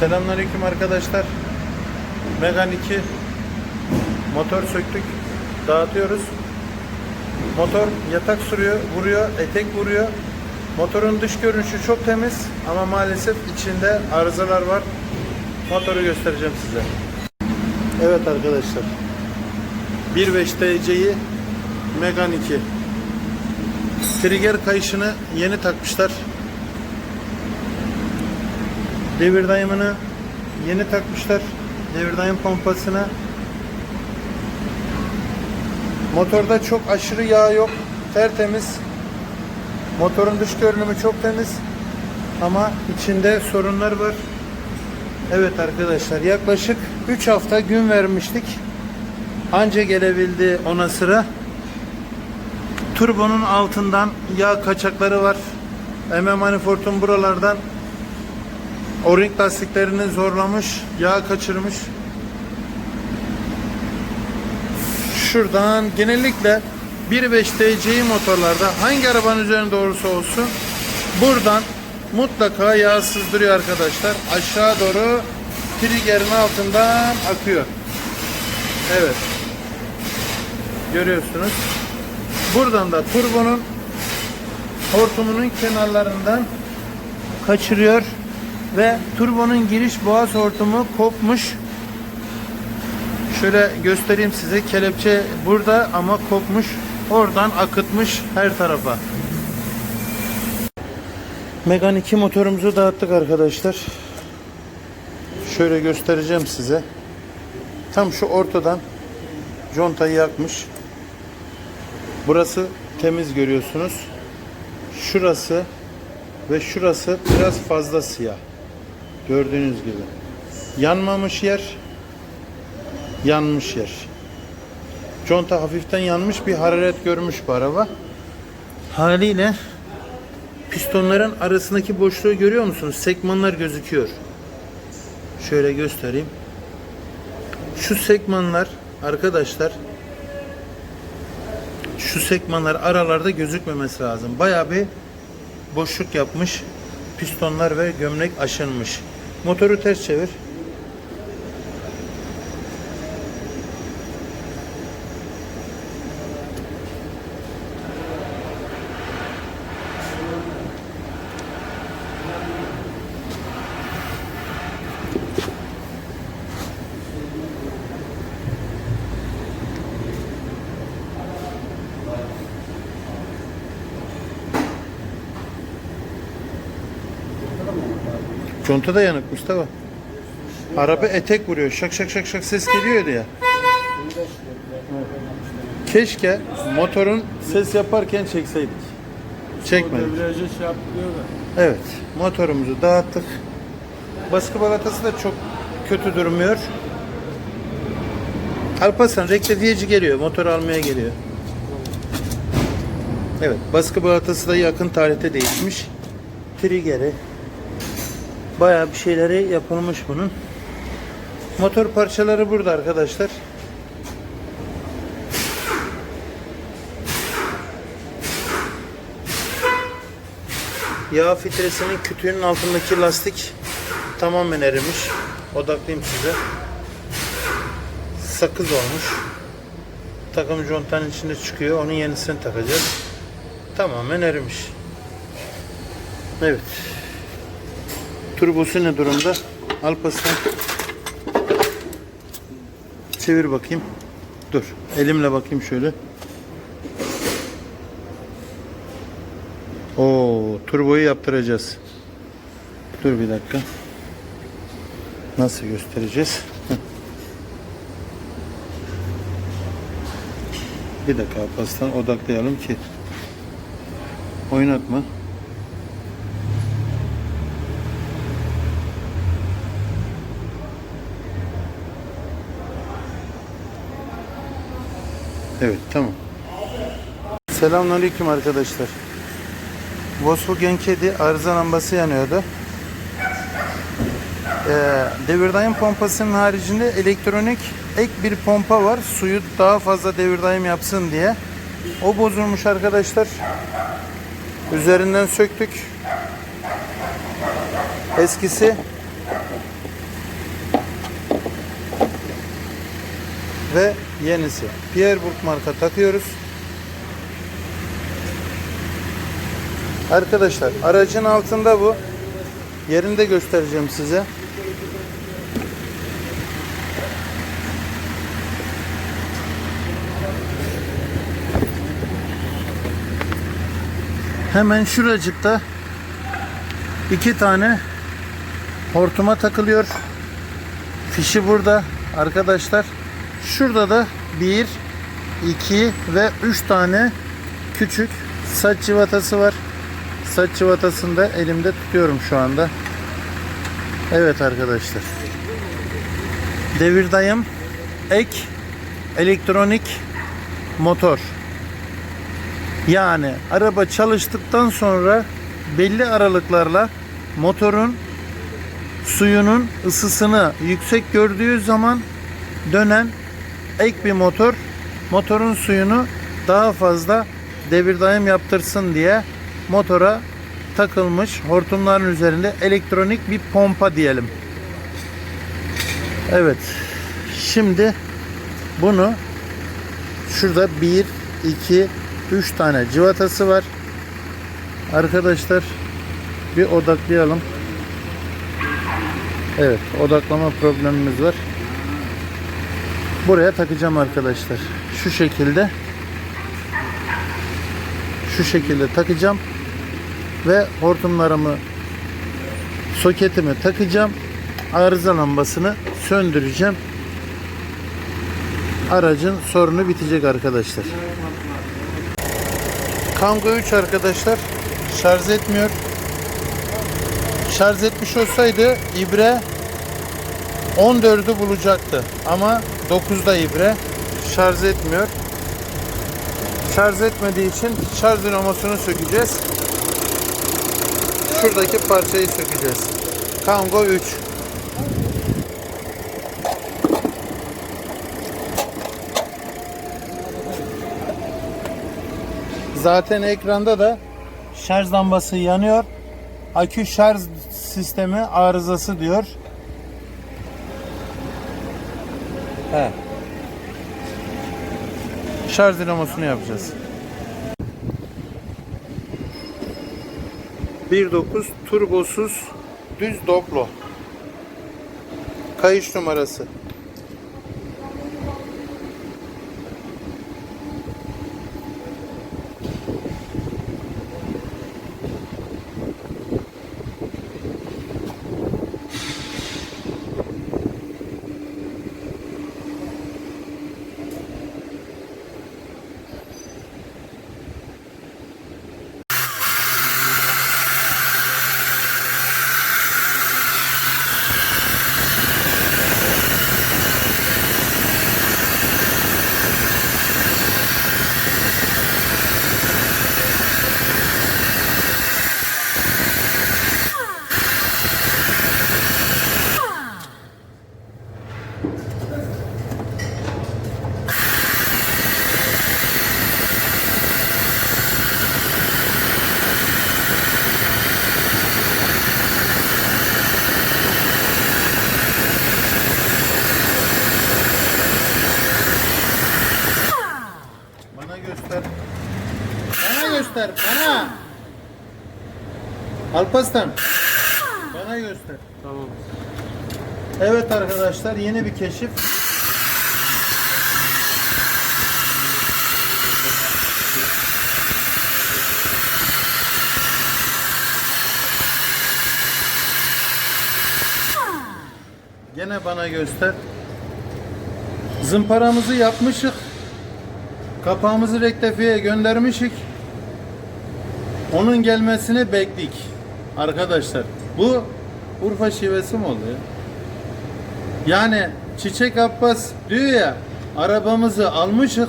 Selamünaleyküm arkadaşlar. Megan 2 motor söktük. Dağıtıyoruz. Motor yatak sürüyor, vuruyor, etek vuruyor. Motorun dış görünüşü çok temiz ama maalesef içinde arızalar var. Motoru göstereceğim size. Evet arkadaşlar. 1.5 TC'yi Megan 2 Trigger kayışını yeni takmışlar. Devir dayımını yeni takmışlar. Devir dayım pompasını. Motorda çok aşırı yağ yok. Tertemiz. Motorun dış görünümü çok temiz. Ama içinde sorunlar var. Evet arkadaşlar yaklaşık 3 hafta gün vermiştik. Anca gelebildi ona sıra. Turbonun altından yağ kaçakları var. MM manifoldun buralardan o-ring lastiklerini zorlamış, yağ kaçırmış. Şuradan genellikle 1.5 TCI motorlarda hangi arabanın üzerinde olursa olsun buradan mutlaka yağ sızdırıyor arkadaşlar. Aşağı doğru triggerin altından akıyor. Evet. Görüyorsunuz. Buradan da turbonun hortumunun kenarlarından kaçırıyor ve turbonun giriş boğaz hortumu kopmuş. Şöyle göstereyim size. Kelepçe burada ama kopmuş. Oradan akıtmış her tarafa. Megan 2 motorumuzu dağıttık arkadaşlar. Şöyle göstereceğim size. Tam şu ortadan contayı yakmış. Burası temiz görüyorsunuz. Şurası ve şurası biraz fazla siyah. Gördüğünüz gibi. Yanmamış yer, yanmış yer. Conta hafiften yanmış bir hararet görmüş bu araba. Haliyle pistonların arasındaki boşluğu görüyor musunuz? Sekmanlar gözüküyor. Şöyle göstereyim. Şu sekmanlar arkadaşlar şu sekmanlar aralarda gözükmemesi lazım. Bayağı bir boşluk yapmış. Pistonlar ve gömlek aşınmış. Motoru ters çevir. Conta da yanık Mustafa. Araba etek vuruyor. Şak şak şak şak ses geliyordu ya. Keşke motorun ses yaparken çekseydik. Çekmedik. Şey. Evet. Motorumuzu dağıttık. Baskı balatası da çok kötü durmuyor. Alparslan rektifiyeci geliyor. Motor almaya geliyor. Evet. Baskı balatası da yakın tarihte değişmiş. Triggeri. Bayağı bir şeyleri yapılmış bunun. Motor parçaları burada arkadaşlar. Yağ filtresinin kütüğünün altındaki lastik tamamen erimiş. Odaklayayım size. Sakız olmuş. Takım contanın içinde çıkıyor. Onun yenisini takacağız. Tamamen erimiş. Evet. Turbosu ne durumda? Alpaslan. Çevir bakayım. Dur. Elimle bakayım şöyle. Oo, turboyu yaptıracağız. Dur bir dakika. Nasıl göstereceğiz? Bir dakika Alparslan odaklayalım ki oynatma. Evet tamam. Selamünaleyküm arkadaşlar. Volkswagen kedi arıza lambası yanıyordu. Ee, devir daim pompasının haricinde elektronik ek bir pompa var. Suyu daha fazla devir daim yapsın diye. O bozulmuş arkadaşlar. Üzerinden söktük. Eskisi ve yenisi. Pierburg marka takıyoruz. Arkadaşlar aracın altında bu. Yerini de göstereceğim size. Hemen şuracıkta iki tane hortuma takılıyor. Fişi burada arkadaşlar. Şurada da bir, iki ve üç tane küçük saç civatası var. Saç civatasını da elimde tutuyorum şu anda. Evet arkadaşlar. Devirdayım ek elektronik motor. Yani araba çalıştıktan sonra belli aralıklarla motorun suyunun ısısını yüksek gördüğü zaman dönen ek bir motor motorun suyunu daha fazla devir daim yaptırsın diye motora takılmış hortumların üzerinde elektronik bir pompa diyelim. Evet. Şimdi bunu şurada 1 2 3 tane civatası var. Arkadaşlar bir odaklayalım. Evet, odaklama problemimiz var. Buraya takacağım arkadaşlar. Şu şekilde. Şu şekilde takacağım ve hortumlarımı soketimi takacağım. Arıza lambasını söndüreceğim. Aracın sorunu bitecek arkadaşlar. Kangoo 3 arkadaşlar şarj etmiyor. Şarj etmiş olsaydı ibre 14'ü bulacaktı. Ama 9'da ibre şarj etmiyor. Şarj etmediği için şarj dinamasını sökeceğiz. Şuradaki parçayı sökeceğiz. Kangoo 3. Zaten ekranda da şarj lambası yanıyor. Akü şarj sistemi arızası diyor. He. Şarj dinamosunu yapacağız. 1.9 turbosuz düz Doblo. Kayış numarası. Bana göster. Bana göster. Bana. Alpaslan. Bana göster. Tamam. Evet arkadaşlar yeni bir keşif. Gene bana göster. Zımparamızı yapmışık. Kapağımızı rektifiye göndermişik. Onun gelmesini beklik. Arkadaşlar bu Urfa şivesi mi oluyor? Yani Çiçek Abbas diyor ya arabamızı almışık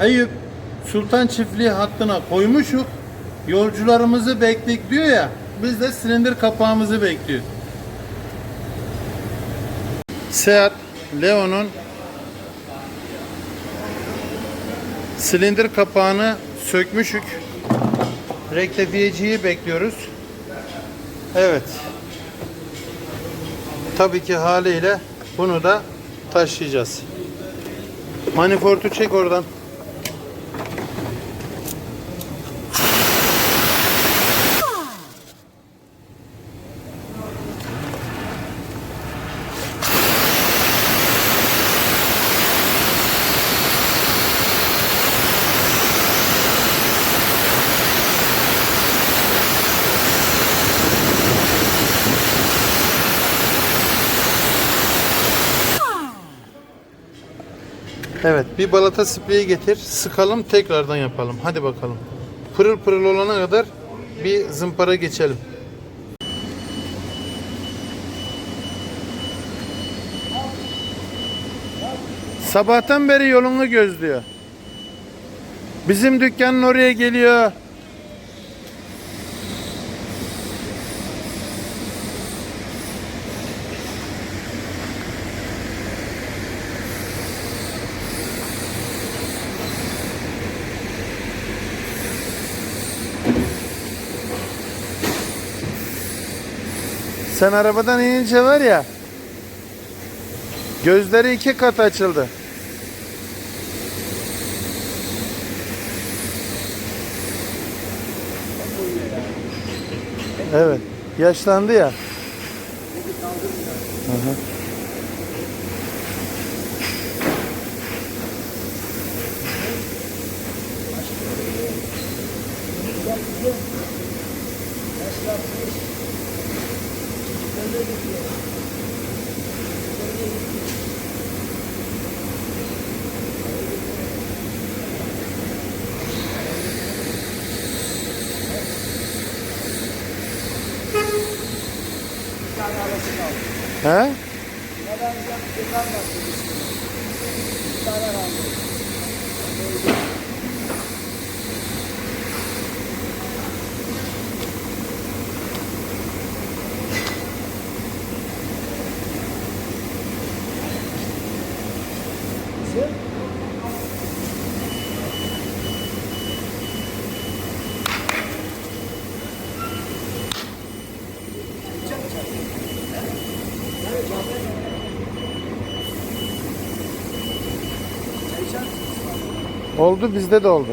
Eyüp Sultan Çiftliği hattına koymuşuk yolcularımızı beklik diyor ya biz de silindir kapağımızı bekliyoruz. Seat Leon'un silindir kapağını sökmüşük. Rektifiyeciyi bekliyoruz. Evet. Tabii ki haliyle bunu da taşıyacağız. Manifortu çek oradan. Evet bir balata spreyi getir. Sıkalım tekrardan yapalım. Hadi bakalım. Pırıl pırıl olana kadar bir zımpara geçelim. Sabahtan beri yolunu gözlüyor. Bizim dükkanın oraya geliyor. Sen arabadan inince var ya gözleri iki kat açıldı. Evet. Yaşlandı ya. He? Oldu bizde de oldu.